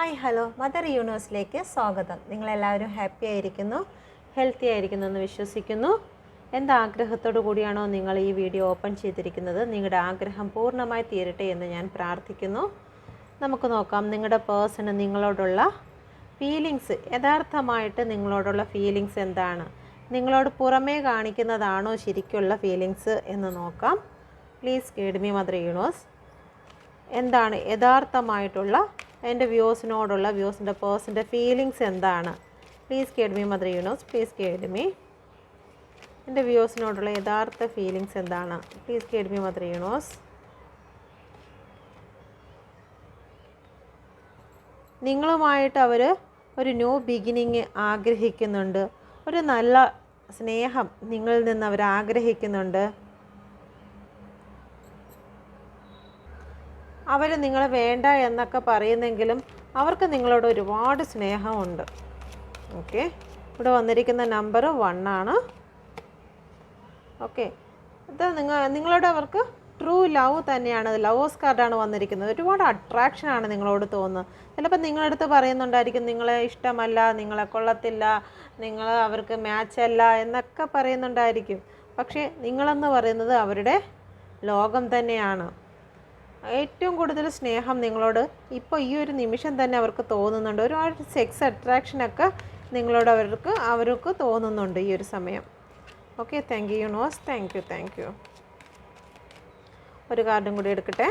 Hi hello. Mother യൂണിവേഴ്സിലേക്ക് സ്വാഗതം. നിങ്ങളെല്ലാവരും happy ആയിരിക്കുന്നു ഹെൽത്തി ആയിരിക്കുന്നു എന്ന് വിശ്വസിക്കുന്നു. എന്താഗ്രഹത്തോടു കൂടിയാണോ നിങ്ങൾ ഈ വീഡിയോ ഓപ്പൺ ചെയ്തിരിക്കുന്നത്? നിങ്ങളുടെ ആഗ്രഹം പൂർണമായി തീരട്ടെ എന്ന് ഞാൻ പ്രാർത്ഥിക്കുന്നു. നമുക്ക് നോക്കാം നിങ്ങളുടെ പേഴ്സണ് നിങ്ങളോടുള്ള ഫീലിങ്സ് യഥാർത്ഥമായിട്ട് നിങ്ങളോടുള്ള ഫീലിങ്സ് എന്താണ്? നിങ്ങളോട് പുറമേ കാണിക്കുന്നതാണോ ശരിക്കുള്ള ഫീലിങ്സ് എന്ന് നോക്കാം. Please guide me mother universe. എന്താണ് യഥാർത്ഥമായിട്ടുള്ള എന്റെ വ്യൂസിനോടുള്ള വ്യൂസിന്റെ പേഴ്സിന്റെ ഫീലിങ്സ് എന്താണ്? Please guide me mother universe please guide me എന്റെ വ്യൂസിനോടുള്ള യഥാർത്ഥ ഫീലിങ്സ് എന്താണ്? Please guide me mother universe നിങ്ങളുമായിട്ട് അവർ ഒരു ന്യൂ ബിഗിനിങ് ആഗ്രഹിക്കുന്നുണ്ട്. ഒരു നല്ല സ്നേഹം നിങ്ങളിൽ നിന്ന് അവർ ആഗ്രഹിക്കുന്നുണ്ട്. അവർ നിങ്ങളെ വേണ്ട എന്നൊക്കെ പറയുന്നെങ്കിലും അവർക്ക് നിങ്ങളോട് ഒരുപാട് സ്നേഹമുണ്ട്. ഓക്കെ ഇവിടെ വന്നിരിക്കുന്ന നമ്പർ വൺ ആണ്. ഓക്കെ ഇത് നിങ്ങൾ നിങ്ങളോട് അവർക്ക് ട്രൂ ലവ് തന്നെയാണ്. ലവേഴ്സ് കാർഡാണ് വന്നിരിക്കുന്നത്. ഒരുപാട് അട്രാക്ഷനാണ് നിങ്ങളോട് തോന്നുന്നത്. ചിലപ്പോൾ അടുത്ത് പറയുന്നുണ്ടായിരിക്കും നിങ്ങളെ ഇഷ്ടമല്ല നിങ്ങളെ കൊള്ളത്തില്ല നിങ്ങൾ അവർക്ക് മാച്ച് അല്ല എന്നൊക്കെ പറയുന്നുണ്ടായിരിക്കും. പക്ഷേ നിങ്ങളെന്ന് പറയുന്നത് അവരുടെ ലോകം തന്നെയാണ്. ഏറ്റവും കൂടുതൽ സ്നേഹം നിങ്ങളോട് ഇപ്പോൾ ഈ ഒരു നിമിഷം തന്നെ അവർക്ക് തോന്നുന്നുണ്ട്. ഒരുപാട് സെക്സ് അട്രാക്ഷനൊക്കെ നിങ്ങളോട് അവർക്ക് അവർക്ക് തോന്നുന്നുണ്ട് ഈ ഒരു സമയം. Okay thank you universe thank you thank you ഒരു കാർഡും കൂടി എടുക്കട്ടെ.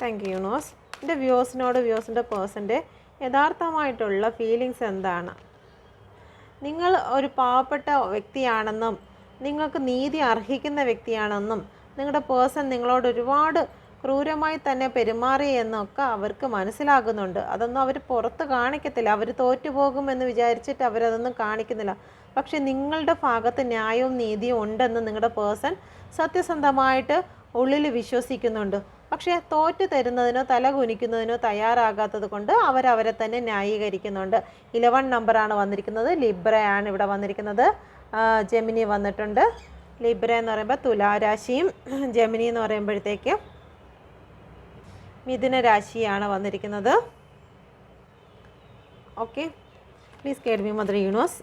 താങ്ക് യു യൂണിവേഴ്സ് എന്റെ വ്യൂസിനോട് വ്യൂസിന്റെ പേഴ്സന്റെ യഥാർത്ഥമായിട്ടുള്ള ഫീലിങ്സ് എന്താണ്? നിങ്ങൾ ഒരു പാവപ്പെട്ട വ്യക്തിയാണെന്നും നിങ്ങൾക്ക് നീതി അർഹിക്കുന്ന വ്യക്തിയാണെന്നും നിങ്ങളുടെ പേഴ്സൺ നിങ്ങളോട് ഒരുപാട് ക്രൂരമായി തന്നെ പെരുമാറി എന്നൊക്കെ അവർക്ക് മനസ്സിലാകുന്നുണ്ട്. അതൊന്നും അവർ പുറത്ത് കാണിക്കത്തില്ല. അവർ തോറ്റുപോകുമെന്ന് വിചാരിച്ചിട്ട് അവരതൊന്നും കാണിക്കുന്നില്ല. പക്ഷെ നിങ്ങളുടെ ഭാഗത്ത് ന്യായവും നീതിയും ഉണ്ടെന്ന് നിങ്ങളുടെ പേഴ്സൺ സത്യസന്ധമായിട്ട് ഉള്ളിൽ വിശ്വസിക്കുന്നുണ്ട്. പക്ഷേ തോറ്റു തരുന്നതിനോ തല കുനിക്കുന്നതിനോ തയ്യാറാകാത്തത് കൊണ്ട് അവരവരെ തന്നെ ന്യായീകരിക്കുന്നുണ്ട്. ഇലവൺ നമ്പറാണ് വന്നിരിക്കുന്നത്. ലിബ്രയാണ് ഇവിടെ വന്നിരിക്കുന്നത്. ജെമിനി വന്നിട്ടുണ്ട്. ലിബ്ര എന്ന് പറയുമ്പോൾ തുലാരാശിയും ജെമിനി എന്ന് പറയുമ്പോഴത്തേക്ക് മിഥുന രാശിയാണ് വന്നിരിക്കുന്നത്. Okay please guide me mother universe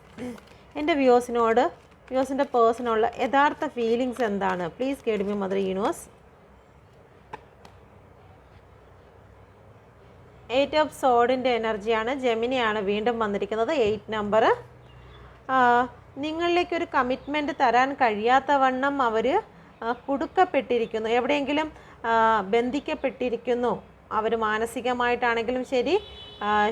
എന്റെ വ്യൂസിനോട് വ്യൂസിന്റെ പേഴ്സണുള്ള യഥാർത്ഥ ഫീലിങ്സ് എന്താണ്? Please guide me mother universe eight of സോഡിന്റെ എനർജിയാണ് ജെമിനിയാണ് വീണ്ടും വന്നിരിക്കുന്നത്. എയ്റ്റ് നമ്പർ നിങ്ങളിലേക്ക് ഒരു കമ്മിറ്റ്മെന്റ് തരാൻ കഴിയാത്ത വണ്ണം അവർ കുടുക്കപ്പെട്ടിരിക്കുന്നു എവിടെയെങ്കിലും ബന്ധിക്കപ്പെട്ടിരിക്കുന്നു. അവർ മാനസികമായിട്ടാണെങ്കിലും ശരി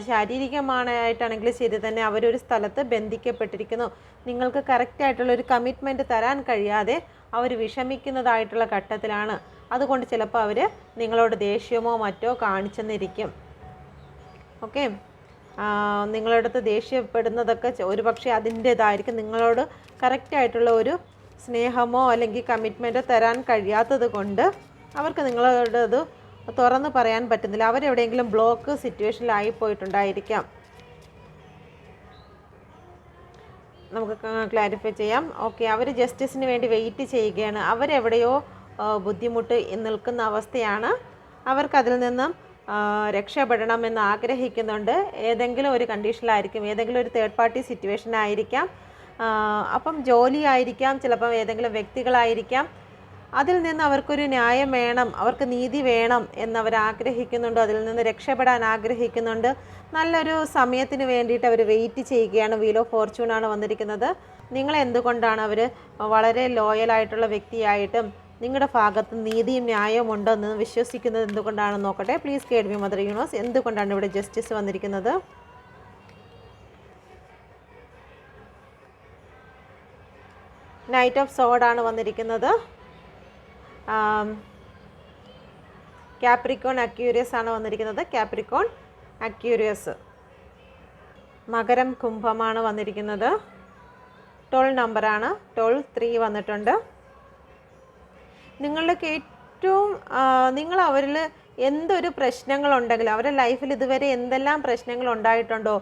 ശാരീരികമായിട്ടാണെങ്കിലും ശരി തന്നെ അവരൊരു സ്ഥലത്ത് ബന്ധിക്കപ്പെട്ടിരിക്കുന്നു. നിങ്ങൾക്ക് കറക്റ്റായിട്ടുള്ള ഒരു കമ്മിറ്റ്മെന്റ് തരാൻ കഴിയാതെ അവർ വിഷമിക്കുന്നതായിട്ടുള്ള ഘട്ടത്തിലാണ്. അതുകൊണ്ട് ചിലപ്പോൾ അവർ നിങ്ങളോട് ദേഷ്യമോ മറ്റോ കാണിച്ചെന്നിരിക്കും. ഓക്കെ നിങ്ങളുടെ അടുത്ത് ദേഷ്യപ്പെടുന്നതൊക്കെ ഒരു പക്ഷേ അതിന്റേതായിരിക്കും. നിങ്ങളോട് കറക്റ്റായിട്ടുള്ള ഒരു സ്നേഹമോ അല്ലെങ്കിൽ കമ്മിറ്റ്മെന്റോ തരാൻ കഴിയാത്തത് കൊണ്ട് അവർക്ക് നിങ്ങളുടെ അത് തുറന്ന് പറയാൻ പറ്റുന്നില്ല. അവരെവിടെയെങ്കിലും ബ്ലോക്ക് സിറ്റുവേഷനിലായി പോയിട്ടുണ്ടായിരിക്കാം. നമുക്ക് ക്ലാരിഫൈ ചെയ്യാം. ഓക്കെ അവർ ജസ്റ്റിസിന് വേണ്ടി വെയിറ്റ് ചെയ്യുകയാണ്. അവരെവിടെയോ ബുദ്ധിമുട്ട് നിൽക്കുന്ന അവസ്ഥയാണ്. അവർക്കതിൽ നിന്നും രക്ഷപ്പെടണമെന്ന് ആഗ്രഹിക്കുന്നുണ്ട്. ഏതെങ്കിലും ഒരു കണ്ടീഷനിലായിരിക്കും ഏതെങ്കിലും ഒരു തേർഡ് പാർട്ടി സിറ്റുവേഷൻ ആയിരിക്കാം അപ്പം ജോലിയായിരിക്കാം. ചിലപ്പം ഏതെങ്കിലും വ്യക്തികളായിരിക്കാം. അതിൽ നിന്ന് അവർക്കൊരു ന്യായം വേണം അവർക്ക് നീതി വേണം എന്നവർ ആഗ്രഹിക്കുന്നുണ്ട് അതിൽ നിന്ന് രക്ഷപ്പെടാൻ ആഗ്രഹിക്കുന്നുണ്ട്. നല്ലൊരു സമയത്തിന് വേണ്ടിയിട്ട് അവർ വെയിറ്റ് ചെയ്യുകയാണ്. വീൽ ഓഫ് ഫോർച്യൂൺ ആണ് വന്നിരിക്കുന്നത്. നിങ്ങൾ എന്തുകൊണ്ടാണ് അവർ വളരെ ലോയൽ ആയിട്ടുള്ള വ്യക്തിയായിട്ടും നിങ്ങളുടെ ഭാഗത്ത് നീതിയും ന്യായവും ഉണ്ടെന്ന് വിശ്വസിക്കുന്നത് എന്തുകൊണ്ടാണെന്ന് നോക്കട്ടെ. പ്ലീസ് കേഡ് മി മദർ യൂണോസ് എന്തുകൊണ്ടാണ് ഇവിടെ ജസ്റ്റിസ് വന്നിരിക്കുന്നത്? നൈറ്റ് ഓഫ് സോഡാണ് വന്നിരിക്കുന്നത്. ക്യാപ്രിക്കോൺ അക്യൂരിയസ് ആണ് വന്നിരിക്കുന്നത്. ക്യാപ്രിക്കോൺ അക്യൂരിയസ് മകരം കുംഭമാണ് വന്നിരിക്കുന്നത്. ടോൾ നമ്പറാണ് ടോൾ ത്രീ വന്നിട്ടുണ്ട്. നിങ്ങളുടെ ഏറ്റവും നിങ്ങൾ അവരിൽ എന്തൊരു പ്രശ്നങ്ങളുണ്ടെങ്കിലും അവരുടെ ലൈഫിൽ ഇതുവരെ എന്തെല്ലാം പ്രശ്നങ്ങൾ ഉണ്ടായിട്ടുണ്ടോ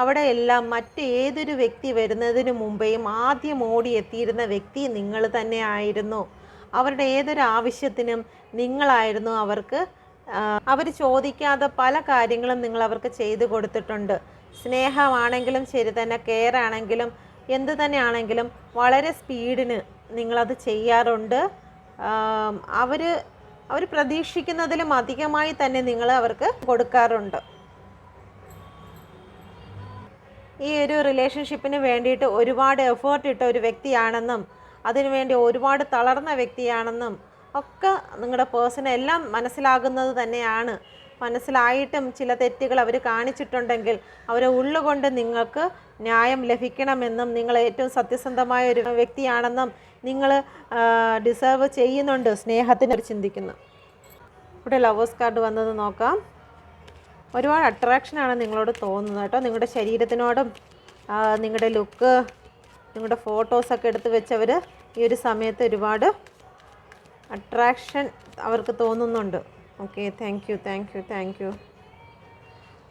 അവിടെ എല്ലാം മറ്റേതൊരു വ്യക്തി വരുന്നതിന് മുമ്പേയും ആദ്യം ഓടി എത്തിയിരുന്ന വ്യക്തി നിങ്ങൾ തന്നെ ആയിരുന്നു. അവരുടെ ഏതൊരു ആവശ്യത്തിനും നിങ്ങളായിരുന്നു അവർക്ക് അവർ ചോദിക്കാതെ പല കാര്യങ്ങളും നിങ്ങൾ അവർക്ക് ചെയ്തു കൊടുത്തിട്ടുണ്ട്. സ്നേഹമാണെങ്കിലും ശരി തന്നെ കെയർ ആണെങ്കിലും എന്ത് തന്നെയാണെങ്കിലും വളരെ സ്പീഡിന് നിങ്ങളത് ചെയ്യാറുണ്ട്. അവർ അവർ പ്രതീക്ഷിക്കുന്നതിലും അധികമായി തന്നെ നിങ്ങൾ അവർക്ക് കൊടുക്കാറുണ്ട്. ഈ ഒരു റിലേഷൻഷിപ്പിന് വേണ്ടിയിട്ട് ഒരുപാട് എഫേർട്ട് ഇട്ട ഒരു വ്യക്തിയാണെന്നും അതിനുവേണ്ടി ഒരുപാട് തളർന്ന വ്യക്തിയാണെന്നും ഒക്കെ നിങ്ങളുടെ പേഴ്സൺ എല്ലാം മനസ്സിലാകുന്നത് തന്നെയാണ്. മനസ്സിലായിട്ടും ചില തെറ്റുകൾ അവർ കാണിച്ചിട്ടുണ്ടെങ്കിൽ അവരെ ഉള്ളുകൊണ്ട് നിങ്ങൾക്ക് ന്യായം ലഭിക്കണമെന്നും നിങ്ങൾ ഏറ്റവും സത്യസന്ധമായ ഒരു വ്യക്തിയാണെന്നും നിങ്ങൾ ഡിസേർവ് ചെയ്യുന്നുണ്ട്. സ്നേഹത്തിന് ചിന്തിക്കുന്നു. ഇവിടെ ലവേഴ്സ് കാർഡ് വന്നത് നോക്കാം. ഒരുപാട് അട്രാക്ഷനാണ് നിങ്ങളോട് തോന്നുന്നത് കേട്ടോ. നിങ്ങളുടെ ശരീരത്തിനോടും നിങ്ങളുടെ ലുക്ക് നിങ്ങളുടെ ഫോട്ടോസൊക്കെ എടുത്ത് വെച്ചവർ ഈ ഒരു സമയത്ത് ഒരുപാട് അട്രാക്ഷൻ അവർക്ക് തോന്നുന്നുണ്ട്. Okay thank you thank you thank you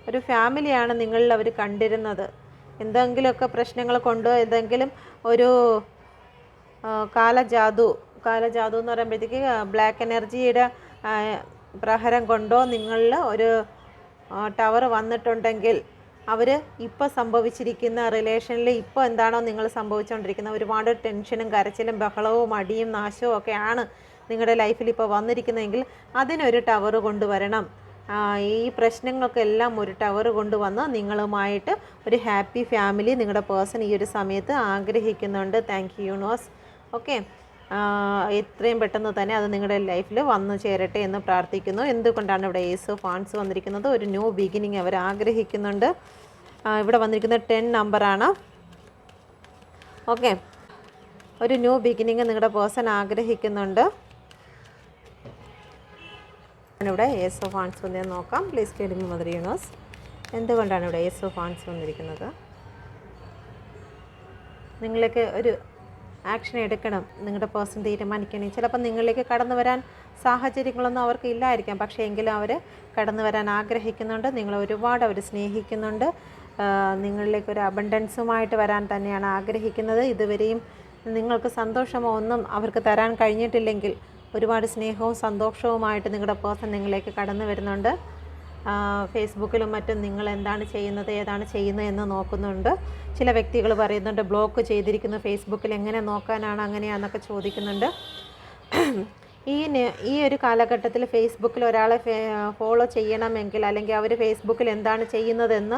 ഒരു ഫാമിലിയാണ് നിങ്ങളിൽ അവർ കണ്ടിരുന്നത്. എന്തെങ്കിലുമൊക്കെ പ്രശ്നങ്ങൾ കൊണ്ടോ എന്തെങ്കിലും ഒരു കാലജാതു കാലജാതു എന്ന് പറയുമ്പോഴത്തേക്ക് ബ്ലാക്ക് എനർജിയുടെ പ്രഹരം കൊണ്ടോ നിങ്ങളിൽ ഒരു ടവർ വന്നിട്ടുണ്ടെങ്കിൽ അവർ ഇപ്പോൾ സംഭവിച്ചിരിക്കുന്ന റിലേഷനിൽ ഇപ്പോൾ എന്താണോ നിങ്ങൾ സംഭവിച്ചുകൊണ്ടിരിക്കുന്നത് ഒരുപാട് ടെൻഷനും കരച്ചിലും ബഹളവും അടിയും നാശവും ഒക്കെയാണ് നിങ്ങളുടെ ലൈഫിൽ ഇപ്പോൾ വന്നിരിക്കുന്നതെങ്കിൽ അതിനൊരു ടവർ കൊണ്ടുവരണം. ഈ പ്രശ്നങ്ങൾക്കെല്ലാം ഒരു ടവർ കൊണ്ടുവന്ന് നിങ്ങളുമായിട്ട് ഒരു ഹാപ്പി ഫാമിലി നിങ്ങളുടെ പേഴ്സൺ ഈ ഒരു സമയത്ത് ആഗ്രഹിക്കുന്നുണ്ട്. താങ്ക് യു യൂണിവേഴ്സ് ഓക്കെ എത്രയും പെട്ടെന്ന് തന്നെ അത് നിങ്ങളുടെ ലൈഫിൽ വന്നു ചേരട്ടെ എന്ന് പ്രാർത്ഥിക്കുന്നു. എന്തുകൊണ്ടാണ് ഇവിടെ ഏസ് ഫാൻസ് വന്നിരിക്കുന്നത്? ഒരു ന്യൂ ബിഗിനിങ് അവർ ആഗ്രഹിക്കുന്നുണ്ട്. ഇവിടെ വന്നിരിക്കുന്ന ടെൻ നമ്പറാണ് ഓക്കെ ഒരു ന്യൂ ബിഗിനിങ് നിങ്ങളുടെ പേഴ്സൺ ആഗ്രഹിക്കുന്നുണ്ട്. ഇവിടെ ഏസ് ഓഫ് ഫാൻസ് വന്നതെന്ന് നോക്കാം. പ്ലീസ് കേടുമി മദർ യൂണേഴ്സ് എന്തുകൊണ്ടാണ് ഇവിടെ ഏസ് ഓഫ് ഫാൻസ് വന്നിരിക്കുന്നത്? നിങ്ങളൊക്കെ ഒരു ആക്ഷൻ എടുക്കണം. നിങ്ങളുടെ പേഴ്സൺ തീരുമാനിക്കണം. ചിലപ്പോൾ നിങ്ങളിലേക്ക് കടന്നു വരാൻ സാഹചര്യങ്ങളൊന്നും അവർക്ക് ഇല്ലായിരിക്കാം. പക്ഷേ എങ്കിലും അവർ കടന്നു വരാൻ ആഗ്രഹിക്കുന്നുണ്ട്. നിങ്ങളെ ഒരുപാട് അവർ സ്നേഹിക്കുന്നുണ്ട്. നിങ്ങളിലേക്ക് ഒരു അബണ്ടൻസുമായിട്ട് വരാൻ തന്നെയാണ് ആഗ്രഹിക്കുന്നത്. ഇതുവരെയും നിങ്ങൾക്ക് സന്തോഷമോ ഒന്നും അവർക്ക് തരാൻ കഴിഞ്ഞിട്ടില്ലെങ്കിൽ ഒരുപാട് സ്നേഹവും സന്തോഷവുമായിട്ട് നിങ്ങളുടെ പേഴ്സൺ നിങ്ങളിലേക്ക് കടന്നു വരുന്നുണ്ട്. ഫേസ്ബുക്കിലും മറ്റും നിങ്ങൾ എന്താണ് ചെയ്യുന്നത് ഏതാണ് ചെയ്യുന്നത് എന്ന് നോക്കുന്നുണ്ട്. ചില വ്യക്തികൾ പറയുന്നുണ്ട് ബ്ലോക്ക് ചെയ്തിരിക്കുന്നു ഫേസ്ബുക്കിൽ എങ്ങനെ നോക്കാനാണ് അങ്ങനെയാണെന്നൊക്കെ ചോദിക്കുന്നുണ്ട്. ഈ ഈ ഒരു കാലഘട്ടത്തിൽ ഫേസ്ബുക്കിൽ ഒരാളെ ഫോളോ ചെയ്യണമെങ്കിൽ അല്ലെങ്കിൽ അവർ ഫേസ്ബുക്കിൽ എന്താണ് ചെയ്യുന്നതെന്ന്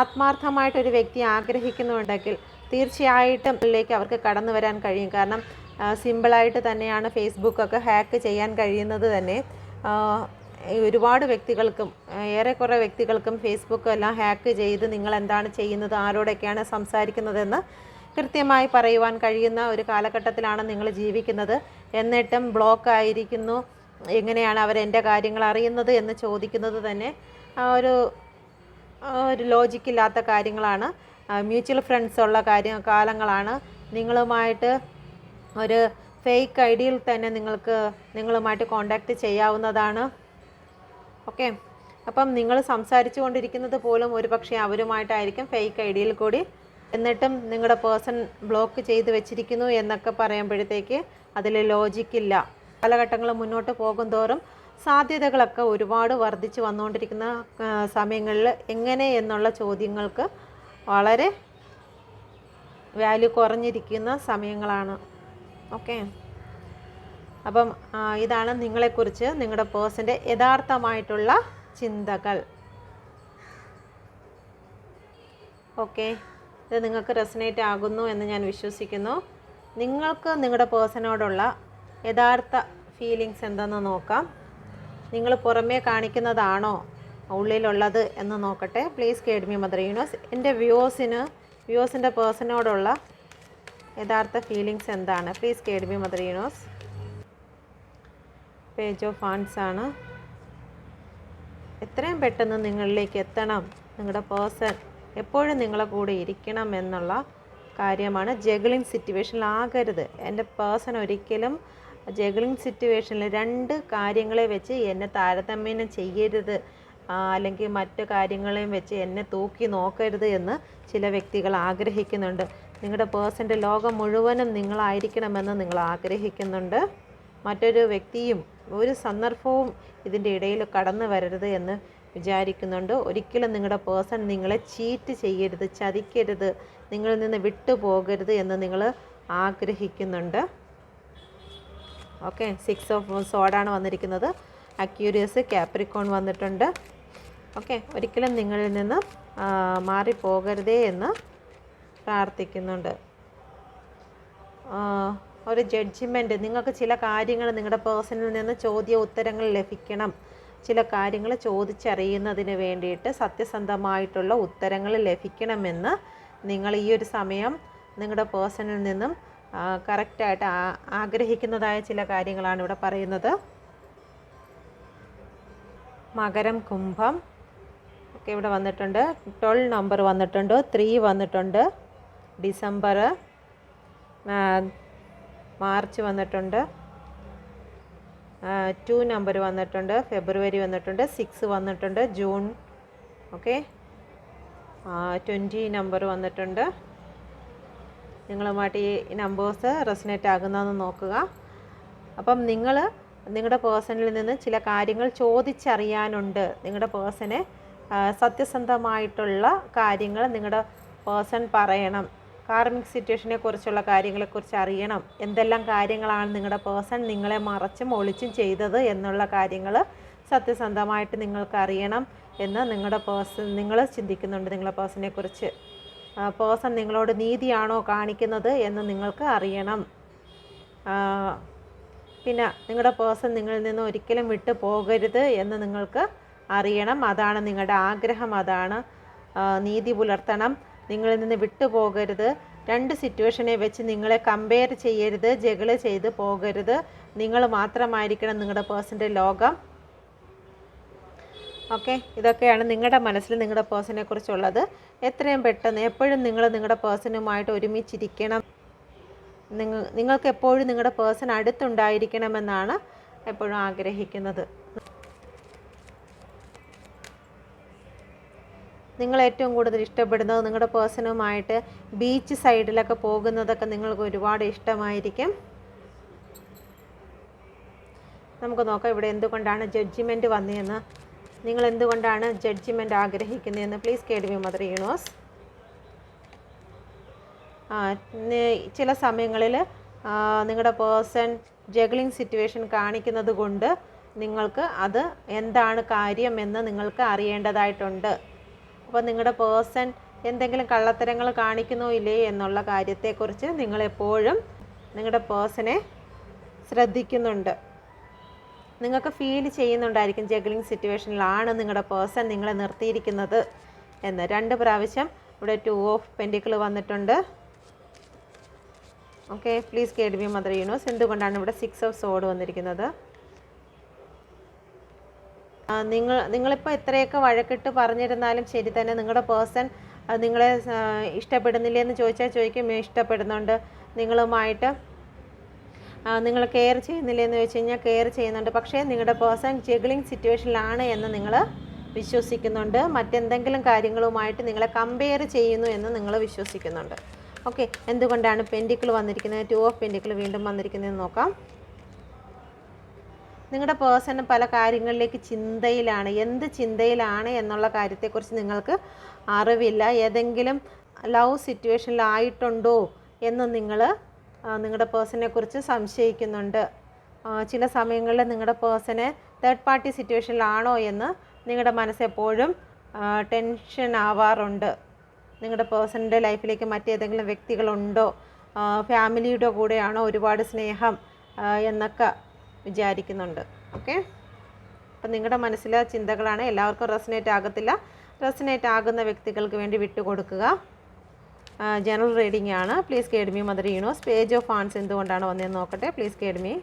ആത്മാർത്ഥമായിട്ടൊരു വ്യക്തി ആഗ്രഹിക്കുന്നുണ്ടെങ്കിൽ തീർച്ചയായിട്ടും ഇതിലേക്ക് അവർക്ക് കടന്നു വരാൻ കഴിയും. കാരണം സിമ്പിളായിട്ട് തന്നെയാണ് ഫേസ്ബുക്കൊക്കെ ഹാക്ക് ചെയ്യാൻ കഴിയുന്നത് തന്നെ. ഒരുപാട് വ്യക്തികൾക്കും ഏറെക്കുറെ വ്യക്തികൾക്കും ഫേസ്ബുക്ക് എല്ലാം ഹാക്ക് ചെയ്ത് നിങ്ങൾ എന്താണ് ചെയ്യുന്നത് ആരോടൊക്കെയാണ് സംസാരിക്കുന്നതെന്ന് കൃത്യമായി പറയുവാൻ കഴിയുന്ന ഒരു കാലഘട്ടത്തിലാണ് നിങ്ങൾ ജീവിക്കുന്നത്. എന്നിട്ടും ബ്ലോക്ക് ആയിരിക്കുന്നു. എങ്ങനെയാണ് അവർ എന്റെ കാര്യങ്ങൾ അറിയുന്നത് എന്ന് ചോദിക്കുന്നത് തന്നെ ഒരു ഒരു ലോജിക്കില്ലാത്ത കാര്യങ്ങളാണ്. മ്യൂച്വൽ ഫ്രണ്ട്സ് ഉള്ള കാര്യ കാലങ്ങളാണ്. നിങ്ങളുമായിട്ട് ഒരു ഫേക്ക് ഐ ഡിയിൽ തന്നെ നിങ്ങൾക്ക് നിങ്ങളുമായിട്ട് കോണ്ടാക്റ്റ് ചെയ്യാവുന്നതാണ്. ഓക്കെ? അപ്പം നിങ്ങൾ സംസാരിച്ചു കൊണ്ടിരിക്കുന്നത് പോലും ഒരു പക്ഷേ അവരുമായിട്ടായിരിക്കും ഫേക്ക് ഐ ഡിയിൽ കൂടി. എന്നിട്ടും നിങ്ങളുടെ പേഴ്സൺ ബ്ലോക്ക് ചെയ്ത് വെച്ചിരിക്കുന്നു എന്നൊക്കെ പറയുമ്പോഴത്തേക്ക് അതിൽ ലോജിക്കില്ല കാലഘട്ടങ്ങൾ മുന്നോട്ട് പോകും തോറും സാധ്യതകളൊക്കെ ഒരുപാട് വർദ്ധിച്ചു വന്നുകൊണ്ടിരിക്കുന്ന സമയങ്ങളിൽ എങ്ങനെ എന്നുള്ള ചോദ്യങ്ങൾക്ക് വളരെ വാല്യൂ കുറഞ്ഞിരിക്കുന്ന സമയങ്ങളാണ്. ഓക്കെ? അപ്പം ഇതാണ് നിങ്ങളെക്കുറിച്ച് നിങ്ങളുടെ പേഴ്സന്റെ യഥാർത്ഥമായിട്ടുള്ള ചിന്തകൾ. ഓക്കെ. ഇത് നിങ്ങൾക്ക് റെസനേറ്റ് ആകുന്നു എന്ന് ഞാൻ വിശ്വസിക്കുന്നു. നിങ്ങൾക്ക് നിങ്ങളുടെ പേഴ്സണോടുള്ള യഥാർത്ഥ ഫീലിങ്സ് എന്തെന്ന് നോക്കാം. നിങ്ങൾ പുറമേ കാണിക്കുന്നതാണോ ഉള്ളിലുള്ളത് എന്ന് നോക്കട്ടെ. Please guide me mother universe. എന്റെ വ്യൂസിന് വ്യൂസിന്റെ പേഴ്സണോടുള്ള യഥാർത്ഥ ഫീലിങ്സ് എന്താണ്? Please guide me mother universe. Page of fans ആണ്. എത്രയും പെട്ടെന്ന് നിങ്ങളിലേക്ക് എത്തണം. നിങ്ങളുടെ പേഴ്സൺ എപ്പോഴും നിങ്ങളെ കൂടെ ഇരിക്കണം എന്നുള്ള കാര്യമാണ്. ജഗിളിംഗ് സിറ്റുവേഷനിൽ ആകരുത്. എന്റെ പേഴ്സൺ ഒരിക്കലും ജഗ്ലിംഗ് സിറ്റുവേഷനിൽ രണ്ട് കാര്യങ്ങളെ വെച്ച് എന്നെ താരതമ്യം ചെയ്യരുത്. അല്ലെങ്കിൽ മറ്റു കാര്യങ്ങളെയും വെച്ച് എന്നെ തൂക്കി നോക്കരുത് എന്ന് ചില വ്യക്തികൾ ആഗ്രഹിക്കുന്നുണ്ട്. നിങ്ങളുടെ പേഴ്സന്റെ ലോകം മുഴുവനും നിങ്ങളായിരിക്കണമെന്ന് നിങ്ങൾ ആഗ്രഹിക്കുന്നുണ്ട്. മറ്റൊരു വ്യക്തിയും ഒരു സന്ദർഭവും ഇതിന്റെ ഇടയിൽ കടന്നു വരരുത് എന്ന് വിചാരിക്കുന്നുണ്ട്. ഒരിക്കലും നിങ്ങളുടെ പേഴ്സൺ നിങ്ങളെ ചീറ്റ് ചെയ്യരുത് ചതിക്കരുത് നിങ്ങളിൽ നിന്ന് വിട്ടുപോകരുത് എന്ന് നിങ്ങൾ ആഗ്രഹിക്കുന്നുണ്ട്. ഓക്കെ സിക്സ് ഓഫ് സോഡാണ് വന്നിരിക്കുന്നത്. അക്യൂരിയസ് ക്യാപ്രിക്കോൺ വന്നിട്ടുണ്ട്. ഓക്കെ ഒരിക്കലും നിങ്ങളിൽ നിന്ന് മാറിപ്പോകരുതേ എന്ന് പ്രാർത്ഥിക്കുന്നുണ്ട്. ഒരു ജഡ്ജ്മെന്റ് നിങ്ങൾക്ക് ചില കാര്യങ്ങൾ നിങ്ങളുടെ പേഴ്സണിൽ നിന്ന് ചോദ്യ ഉത്തരങ്ങൾ ലഭിക്കണം. ചില കാര്യങ്ങൾ ചോദിച്ചറിയുന്നതിന് വേണ്ടിയിട്ട് സത്യസന്ധമായിട്ടുള്ള ഉത്തരങ്ങൾ ലഭിക്കണമെന്ന് നിങ്ങൾ ഈ ഒരു സമയം നിങ്ങളുടെ പേഴ്സണിൽ നിന്നും കറക്റ്റായിട്ട് ആഗ്രഹിക്കുന്നതായ ചില കാര്യങ്ങളാണ് ഇവിടെ പറയുന്നത്. മകരം കുംഭം ഒക്കെ ഇവിടെ വന്നിട്ടുണ്ട്. ട്വൽവ് നമ്പർ വന്നിട്ടുണ്ട്. ത്രീ വന്നിട്ടുണ്ട്. ഡിസംബർ മാർച്ച് വന്നിട്ടുണ്ട്. ടു നമ്പർ വന്നിട്ടുണ്ട്. ഫെബ്രുവരി വന്നിട്ടുണ്ട്. സിക്സ് വന്നിട്ടുണ്ട്. June okay. ട്വന്റി നമ്പർ വന്നിട്ടുണ്ട്. നിങ്ങളുമായിട്ട് ഈ നമ്പേഴ്സ് റെസിനേറ്റ് ആകുന്നതെന്ന് നോക്കുക. അപ്പം നിങ്ങൾ നിങ്ങളുടെ പേഴ്സണിൽ നിന്ന് ചില കാര്യങ്ങൾ ചോദിച്ചറിയാനുണ്ട്. നിങ്ങളുടെ പേഴ്സണെ സത്യസന്ധമായിട്ടുള്ള കാര്യങ്ങൾ നിങ്ങളുടെ പേഴ്സൺ പറയണം. കാർമിക് സിറ്റുവേഷനെ കുറിച്ചുള്ള കാര്യങ്ങളെക്കുറിച്ച് അറിയണം. എന്തെല്ലാം കാര്യങ്ങളാണ് നിങ്ങളുടെ പേഴ്സൺ നിങ്ങളെ മറച്ചും ഒളിച്ചും ചെയ്തത് എന്നുള്ള കാര്യങ്ങൾ സത്യസന്ധമായിട്ട് നിങ്ങൾക്ക് അറിയണം എന്ന് നിങ്ങളുടെ പേഴ്സൺ നിങ്ങൾ ചിന്തിക്കുന്നുണ്ട് നിങ്ങളുടെ പേഴ്സണെ കുറിച്ച്. പേഴ്സൺ നിങ്ങളോട് നീതിയാണോ കാണിക്കുന്നത് എന്ന് നിങ്ങൾക്ക് അറിയണം. പിന്നെ നിങ്ങളുടെ പേഴ്സൺ നിങ്ങളിൽ നിന്ന് ഒരിക്കലും വിട്ടു പോകരുത് എന്ന് നിങ്ങൾക്ക് അറിയണം. അതാണ് നിങ്ങളുടെ ആഗ്രഹം. അതാണ് നീതി പുലർത്തണം. നിങ്ങളിൽ നിന്ന് വിട്ടുപോകരുത്. രണ്ട് സിറ്റുവേഷനെ വെച്ച് നിങ്ങളെ കമ്പയർ ചെയ്യരുത് ജഗിൾ ചെയ്ത് പോകരുത്. നിങ്ങൾ മാത്രമായിരിക്കണം നിങ്ങളുടെ പേഴ്സന്റെ ലോകം. ഓക്കെ ഇതൊക്കെയാണ് നിങ്ങളുടെ മനസ്സിൽ നിങ്ങളുടെ പേഴ്സണെ കുറിച്ചുള്ളത്. എത്രയും പെട്ടെന്ന് എപ്പോഴും നിങ്ങൾ നിങ്ങളുടെ പേഴ്സണുമായിട്ട് ഒരുമിച്ചിരിക്കണം. നിങ്ങൾ നിങ്ങൾക്ക് എപ്പോഴും നിങ്ങളുടെ പേഴ്സൺ അടുത്തുണ്ടായിരിക്കണമെന്നാണ് എപ്പോഴും ആഗ്രഹിക്കുന്നത്. നിങ്ങൾ ഏറ്റവും കൂടുതൽ ഇഷ്ടപ്പെടുന്നത് നിങ്ങളുടെ പേഴ്സണുമായിട്ട് ബീച്ച് സൈഡിലൊക്കെ പോകുന്നതൊക്കെ നിങ്ങൾക്ക് ഒരുപാട് ഇഷ്ടമായിരിക്കും. നമുക്ക് നോക്കാം ഇവിടെ എന്തുകൊണ്ടാണ് ജഡ്ജിമെന്റ് വന്നതെന്ന്. നിങ്ങൾ എന്തുകൊണ്ടാണ് ജഡ്ജ്മെന്റ് ആഗ്രഹിക്കുന്നതെന്ന്. Please guide me mother universe ആ ചില സമയങ്ങളിൽ നിങ്ങളുടെ പേഴ്സൺ ജഗ്ലിംഗ് സിറ്റുവേഷൻ കാണിക്കുന്നത് കൊണ്ട് നിങ്ങൾക്ക് അത് എന്താണ് കാര്യമെന്ന് നിങ്ങൾക്ക് അറിയേണ്ടതായിട്ടുണ്ട്. അപ്പോൾ നിങ്ങളുടെ പേഴ്സൺ എന്തെങ്കിലും കള്ളത്തരങ്ങൾ കാണിക്കുന്നോ ഇല്ലേ എന്നുള്ള കാര്യത്തെക്കുറിച്ച് നിങ്ങളെപ്പോഴും നിങ്ങളുടെ പേഴ്സണെ ശ്രദ്ധിക്കുന്നുണ്ട്. നിങ്ങൾക്ക് ഫീൽ ചെയ്യുന്നുണ്ടായിരിക്കും ജഗ്ലിംഗ് സിറ്റുവേഷനിലാണ് നിങ്ങളുടെ പേഴ്സൺ നിങ്ങളെ നിർത്തിയിരിക്കുന്നത് എന്ന്. രണ്ട് പ്രാവശ്യം ഇവിടെ ടു ഓഫ് പെൻഡിക്കിൾ വന്നിട്ടുണ്ട്. Okay please guide me mother universe. എന്തുകൊണ്ടാണ് ഇവിടെ സിക്സ് ഓഫ് സോഡ് വന്നിരിക്കുന്നത്? നിങ്ങൾ നിങ്ങളിപ്പോൾ എത്രയൊക്കെ വഴക്കിട്ട് പറഞ്ഞിരുന്നാലും ശരി തന്നെ നിങ്ങളുടെ പേഴ്സൺ നിങ്ങളെ ഇഷ്ടപ്പെടുന്നില്ലേ എന്ന് ചോദിച്ചാൽ ചോദിക്കും ഇഷ്ടപ്പെടുന്നുണ്ട്. നിങ്ങളുമായിട്ട് നിങ്ങൾ കെയർ ചെയ്യുന്നില്ലേ എന്ന് ചോദിച്ചു കഴിഞ്ഞാൽ കെയർ ചെയ്യുന്നുണ്ട്. പക്ഷേ നിങ്ങളുടെ പേഴ്സൺ ജഗ്ലിംഗ് സിറ്റുവേഷനിലാണ് എന്ന് നിങ്ങൾ വിശ്വസിക്കുന്നുണ്ട്. മറ്റെന്തെങ്കിലും കാര്യങ്ങളുമായിട്ട് നിങ്ങളെ കമ്പയർ ചെയ്യുന്നു എന്ന് നിങ്ങൾ വിശ്വസിക്കുന്നുണ്ട്. ഓക്കെ എന്തുകൊണ്ടാണ് പെൻഡിക്കിൾ വന്നിരിക്കുന്നത്? ടു ഓഫ് പെൻഡിക്കിൾ വീണ്ടും വന്നിരിക്കുന്നതെന്ന് നോക്കാം. നിങ്ങളുടെ പേഴ്സൺ പല കാര്യങ്ങളിലേക്ക് ചിന്തയിലാണ്. എന്ത് ചിന്തയിലാണ് എന്നുള്ള കാര്യത്തെക്കുറിച്ച് നിങ്ങൾക്ക് അറിവില്ല. ഏതെങ്കിലും ലവ് സിറ്റുവേഷനിലായിട്ടുണ്ടോ എന്ന് നിങ്ങൾ നിങ്ങളുടെ പേഴ്സണെ കുറിച്ച് സംശയിക്കുന്നുണ്ട്. ചില സമയങ്ങളിൽ നിങ്ങളുടെ പേഴ്സണെ തേർഡ് പാർട്ടി സിറ്റുവേഷനിലാണോ എന്ന് നിങ്ങളുടെ മനസ്സെപ്പോഴും ടെൻഷൻ ആവാറുണ്ട്. നിങ്ങളുടെ പേഴ്സണിന്റെ ലൈഫിലേക്ക് മറ്റേതെങ്കിലും വ്യക്തികളുണ്ടോ? ഫാമിലിയുടെ കൂടെയാണോ ഒരുപാട് സ്നേഹം എന്നൊക്കെ. വിചാരിക്കുന്നുണ്ട്. ഓക്കെ? അപ്പം നിങ്ങളുടെ മനസ്സിലെ ചിന്തകളാണ് എല്ലാവർക്കും റെസിനേറ്റ് ആകത്തില്ല. റെസിനേറ്റ് ആകുന്ന വ്യക്തികൾക്ക് വേണ്ടി വിട്ടുകൊടുക്കുക. ജനറൽ റീഡിംഗ് ആണ്. Please guide me mother universe page of wands എന്തുകൊണ്ടാണ് വന്നതെന്ന് നോക്കട്ടെ? പ്ലീസ് കേഡ്മി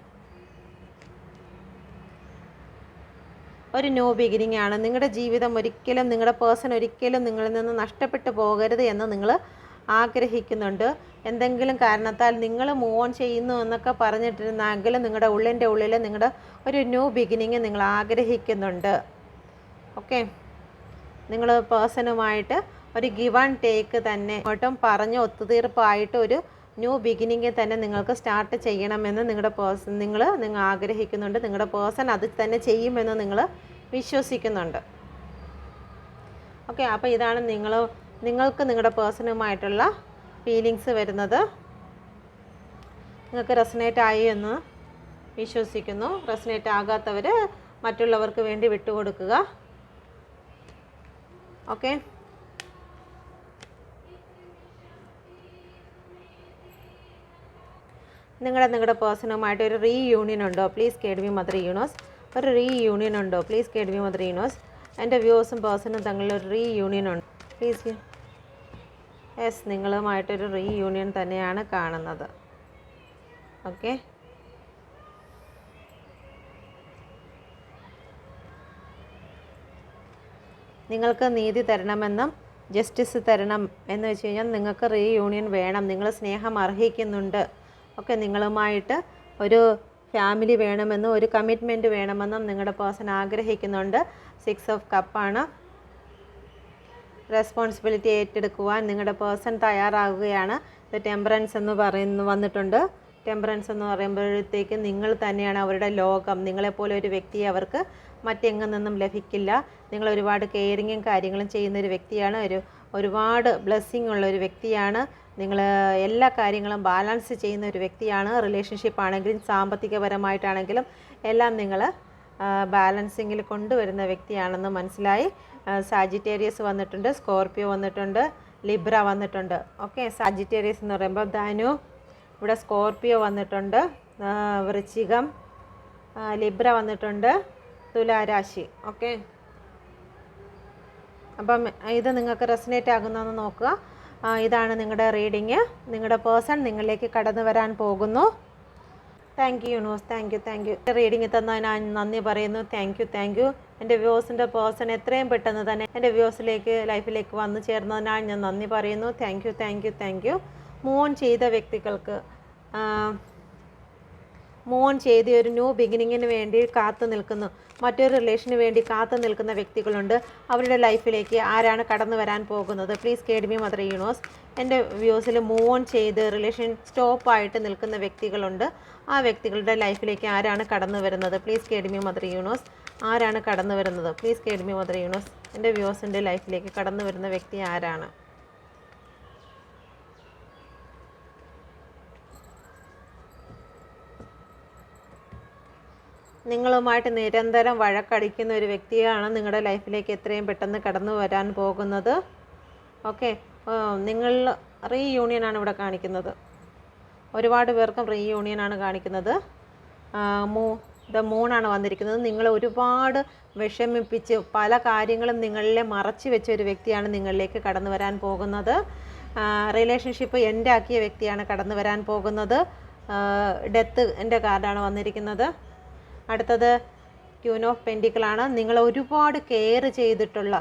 ഒരു ന്യൂ ബിഗിനിങ് ആണ്. നിങ്ങളുടെ ജീവിതം ഒരിക്കലും നിങ്ങളുടെ പേഴ്സൺ ഒരിക്കലും നിങ്ങളിൽ നിന്ന് നഷ്ടപ്പെട്ടു പോകരുത് എന്ന് നിങ്ങൾ ആഗ്രഹിക്കുന്നുണ്ട്. എന്തെങ്കിലും കാരണത്താൽ നിങ്ങൾ മൂവ് ഓൺ ചെയ്യുന്നു എന്നൊക്കെ പറഞ്ഞിട്ടിരുന്നെങ്കിൽ നിങ്ങളുടെ ഉള്ളിന്റെ ഉള്ളിൽ നിങ്ങളുടെ ഒരു ന്യൂ ബിഗിനിങ് നിങ്ങൾ ആഗ്രഹിക്കുന്നുണ്ട്. ഓക്കെ നിങ്ങൾ പേഴ്സണുമായിട്ട് ഒരു ഗിവ് ആൻഡ് ടേക്ക് തന്നെ ഒട്ടും പറഞ്ഞ് ഒത്തുതീർപ്പായിട്ട് ഒരു ന്യൂ ബിഗിനിങ് തന്നെ നിങ്ങൾക്ക് സ്റ്റാർട്ട് ചെയ്യണമെന്ന് നിങ്ങളുടെ പേഴ്സൺ നിങ്ങൾ നിങ്ങൾ ആഗ്രഹിക്കുന്നുണ്ട്. നിങ്ങളുടെ പേഴ്സൺ അത് തന്നെ ചെയ്യുമെന്ന് നിങ്ങൾ വിശ്വസിക്കുന്നുണ്ട്. ഓക്കെ അപ്പോൾ ഇതാണ് നിങ്ങൾ നിങ്ങൾക്ക് നിങ്ങളുടെ പേഴ്സണുമായിട്ടുള്ള ഫീലിങ്സ് വരുന്നത് നിങ്ങൾക്ക് റെസനേറ്റ് ആയി എന്ന് വിശ്വസിക്കുന്നു. റെസനേറ്റ് ആകാത്തവർ മറ്റുള്ളവർക്ക് വേണ്ടി വിട്ടുകൊടുക്കുക. ഓക്കെ നിങ്ങളുടെ നിങ്ങളുടെ പേഴ്സണുമായിട്ട് ഒരു റീ യൂണിയൻ ഉണ്ടോ please guide me mother universe ഒരു റീ യൂണിയൻ ഉണ്ടോ please guide me mother universe എന്റെ വ്യൂസും പേഴ്സണും തങ്ങളിൽ ഒരു റീ യൂണിയൻ ഉണ്ട്. പ്ലീസ് യെസ് നിങ്ങളുമായിട്ടൊരു റീ യൂണിയൻ തന്നെയാണ് കാണുന്നത്. ഓക്കെ നിങ്ങൾക്ക് നീതി തരണമെന്നും ജസ്റ്റിസ് തരണം എന്ന് വെച്ച് കഴിഞ്ഞാൽ നിങ്ങൾക്ക് റീ യൂണിയൻ വേണം. നിങ്ങൾ സ്നേഹം അർഹിക്കുന്നുണ്ട്. ഓക്കെ നിങ്ങളുമായിട്ട് ഒരു ഫാമിലി വേണമെന്നും ഒരു കമ്മിറ്റ്മെന്റ് വേണമെന്നും നിങ്ങളുടെ പേഴ്സൺ ആഗ്രഹിക്കുന്നുണ്ട്. സിക്സ് ഓഫ് കപ്പാണ് റെസ്പോൺസിബിലിറ്റി ഏറ്റെടുക്കുവാൻ നിങ്ങളുടെ പേഴ്സൺ തയ്യാറാകുകയാണ് ഇത് ടെമ്പറൻസ് എന്ന് പറയുന്നു വന്നിട്ടുണ്ട്. ടെമ്പറൻസ് എന്ന് പറയുമ്പോഴത്തേക്ക് നിങ്ങൾ തന്നെയാണ് അവരുടെ ലോകം. നിങ്ങളെപ്പോലെ ഒരു വ്യക്തിയെ അവർക്ക് മറ്റെങ്ങും നിന്നും ലഭിക്കില്ല. നിങ്ങൾ ഒരുപാട് കെയറിങ്ങും കാര്യങ്ങളും ചെയ്യുന്ന ഒരു വ്യക്തിയാണ്. ഒരു ഒരുപാട് ബ്ലെസ്സിങ് ഉള്ള ഒരു വ്യക്തിയാണ്. നിങ്ങൾ എല്ലാ കാര്യങ്ങളും ബാലൻസ് ചെയ്യുന്ന ഒരു വ്യക്തിയാണ്. റിലേഷൻഷിപ്പ് ആണെങ്കിലും സാമ്പത്തികപരമായിട്ടാണെങ്കിലും എല്ലാം നിങ്ങൾ ബാലൻസിങ്ങിൽ കൊണ്ടുവരുന്ന വ്യക്തിയാണെന്ന് മനസ്സിലായി. സാജിറ്റേറിയസ് വന്നിട്ടുണ്ട് സ്കോർപ്പിയോ വന്നിട്ടുണ്ട് ലിബ്ര വന്നിട്ടുണ്ട്. ഓക്കെ സാജിറ്റേറിയസ് എന്ന് പറയുമ്പോൾ ധനു ഇവിടെ സ്കോർപ്പിയോ വന്നിട്ടുണ്ട് വൃശ്ചികം ലിബ്ര വന്നിട്ടുണ്ട് തുലാരാശി. ഓക്കെ അപ്പം ഇത് നിങ്ങൾക്ക് റെസിനേറ്റ് ആകുന്നതെന്ന് നോക്കുക. ഇതാണ് നിങ്ങളുടെ റീഡിങ് നിങ്ങളുടെ പേഴ്സൺ നിങ്ങളിലേക്ക് കടന്നു വരാൻ പോകുന്നു. Thank you universe thank you thank you reading തന്നാൽ ഞാൻ നന്ദി പറയുന്നു. താങ്ക് യു താങ്ക് യു എന്റെ വ്യൂസിന്റെ പേഴ്സൺ എത്രയും പെട്ടെന്ന് തന്നെ എന്റെ വ്യൂസിലേക്ക് ലൈഫിലേക്ക് വന്നു ചേർന്നതിനാൽ ഞാൻ നന്ദി പറയുന്നു. Thank you thank you thank you moon ചെയ്ത വ്യക്തികൾക്ക് മൂൺ ചെയ്ത ഒരു ന്യൂ ബിഗിനിങ്ങിന് വേണ്ടി കാത്തു നിൽക്കുന്നു. മറ്റൊരു റിലേഷന് വേണ്ടി കാത്തു നിൽക്കുന്ന വ്യക്തികളുണ്ട്. അവരുടെ ലൈഫിലേക്ക് ആരാണ് കടന്നു വരാൻ പോകുന്നത്? പ്ലീസ് കേഡ്മി മദർ യൂണിവേഴ്സ് എന്റെ വ്യൂസിൽ മോൺ ചെയ്ത് റിലേഷൻ സ്റ്റോപ്പായിട്ട് നിൽക്കുന്ന വ്യക്തികളുണ്ട്. ആ വ്യക്തികളുടെ ലൈഫിലേക്ക് ആരാണ് കടന്നു വരുന്നത്? Please guide me mother universe. ആരാണ് കടന്നു വരുന്നത്? Please guide me mother universe. എന്റെ വ്യൂസിന്റെ ലൈഫിലേക്ക് കടന്നു വരുന്ന വ്യക്തി ആരാണ്? നിങ്ങളുമായിട്ട് നിരന്തരം വഴക്കടിക്കുന്ന ഒരു വ്യക്തിയാണ് നിങ്ങളുടെ ലൈഫിലേക്ക് എത്രയും പെട്ടെന്ന് കടന്നു വരാൻ പോകുന്നത്. ഓക്കെ നിങ്ങൾ റീ യൂണിയനാണ് ഇവിടെ കാണിക്കുന്നത്. ഒരുപാട് പേർക്കും റീയൂണിയനാണ് കാണിക്കുന്നത്. മൂ ദ മൂണാണ് വന്നിരിക്കുന്നത്. നിങ്ങൾ ഒരുപാട് വിഷമിപ്പിച്ച് പല കാര്യങ്ങളും നിങ്ങളിലെ മറച്ചു വെച്ച ഒരു വ്യക്തിയാണ് നിങ്ങളിലേക്ക് കടന്നു വരാൻ പോകുന്നത്. റിലേഷൻഷിപ്പ് എന്റെ ആക്കിയ വ്യക്തിയാണ് കടന്നു വരാൻ പോകുന്നത്. ഡെത്ത് എന്റെ കാർഡാണ് വന്നിരിക്കുന്നത്. അടുത്തത് ക്യൂൻ ഓഫ് പെൻഡിക്കിളാണ് നിങ്ങൾ ഒരുപാട് കെയർ ചെയ്തിട്ടുള്ള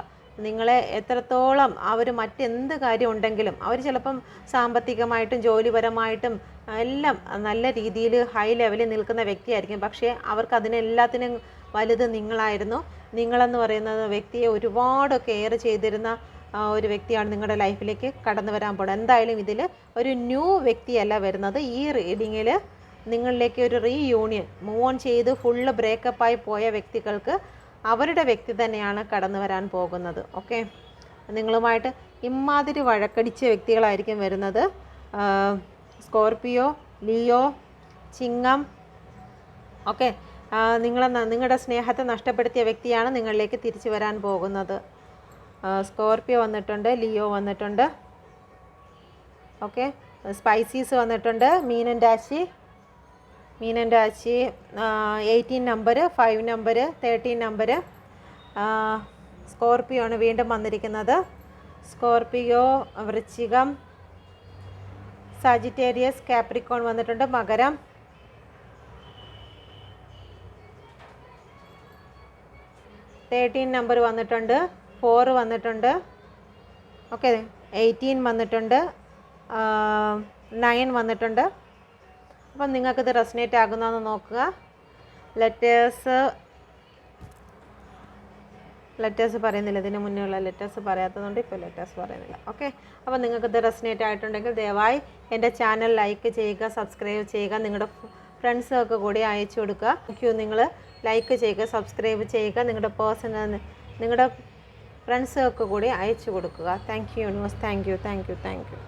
നിങ്ങളെ എത്രത്തോളം അവർ മറ്റെന്ത് കാര്യം ഉണ്ടെങ്കിലും അവർ ചിലപ്പം സാമ്പത്തികമായിട്ടും ജോലിപരമായിട്ടും എല്ലാം നല്ല രീതിയിൽ ഹൈ ലെവലിൽ നിൽക്കുന്ന വ്യക്തിയായിരിക്കും. പക്ഷേ അവർക്ക് അതിനെല്ലാത്തിനും വലുത് നിങ്ങളായിരുന്നു. നിങ്ങളെന്ന് പറയുന്നത് വ്യക്തിയെ ഒരുപാട് കെയർ ചെയ്തിരുന്ന ഒരു വ്യക്തിയാണ് നിങ്ങളുടെ ലൈഫിലേക്ക് കടന്നു വരാൻ പോകുന്നത്. എന്തായാലും ഇതിൽ ഒരു ന്യൂ വ്യക്തിയല്ല വരുന്നത്. ഈ റീഡിങ്ങിൽ നിങ്ങളിലേക്ക് ഒരു റീ യൂണിയൻ മൂവ് ഓൺ ചെയ്ത് ഫുള്ള് ബ്രേക്കപ്പായി പോയ വ്യക്തികൾക്ക് അവരുടെ വ്യക്തി തന്നെയാണ് കടന്നു വരാൻ പോകുന്നത്. ഓക്കെ നിങ്ങളുമായിട്ട് ഇമാതിരി വഴക്കടിച്ച വ്യക്തികളായിരിക്കും വരുന്നത്. സ്കോർപിയോ ലിയോ ചിങ്ങം. ഓക്കെ. നിങ്ങളെ നിങ്ങളുടെ സ്നേഹത്തെ നഷ്ടപ്പെടുത്തിയ വ്യക്തിയാണ് നിങ്ങളിലേക്ക് തിരിച്ചു വരാൻ പോകുന്നത്. സ്കോർപിയോ വന്നിട്ടുണ്ട് ലിയോ വന്നിട്ടുണ്ട്. ഓക്കെ. സ്പൈസീസ് വന്നിട്ടുണ്ട് മീനൻ രാശി മീനൻ രാശി eighteen number five number thirteen number Scorpio ആണ് വീണ്ടും വന്നിരിക്കുന്നത്. സ്കോർപിയോ വൃശ്ചികം സാജിറ്റേറിയസ് കാപ്രിക്കോൺ വന്നിട്ടുണ്ട്. മകരം തേർട്ടീൻ നമ്പർ വന്നിട്ടുണ്ട്. ഫോർ വന്നിട്ടുണ്ട്. ഓക്കെ എയ്റ്റീൻ വന്നിട്ടുണ്ട്. നയൻ വന്നിട്ടുണ്ട്. അപ്പം നിങ്ങൾക്കിത് റെസിനേറ്റ് ആകുന്നതെന്ന് നോക്കുക. ലെറ്റേഴ്സ് ലെറ്റേഴ്സ് പറയുന്നില്ല. ഇതിന് മുന്നേ ഉള്ള ലെറ്റേഴ്സ് പറയാത്തതുകൊണ്ട് ഇപ്പോൾ ലെറ്റേഴ്സ് പറയുന്നില്ല. ഓക്കെ അപ്പോൾ നിങ്ങൾക്ക് ഇത് റെസിനേറ്റ് ആയിട്ടുണ്ടെങ്കിൽ ദയവായി എന്റെ ചാനൽ ലൈക്ക് ചെയ്യുക സബ്സ്ക്രൈബ് ചെയ്യുക നിങ്ങളുടെ ഫ്രണ്ട്സൊക്കെ കൂടി അയച്ചു കൊടുക്കുക. ഓക്കെ നിങ്ങൾ ലൈക്ക് ചെയ്യുക സബ്സ്ക്രൈബ് ചെയ്യുക നിങ്ങളുടെ പേഴ്സണൽ നിങ്ങളുടെ ഫ്രണ്ട്സൊക്കെ കൂടി അയച്ചു കൊടുക്കുക. Thank you universe thank you thank you thank you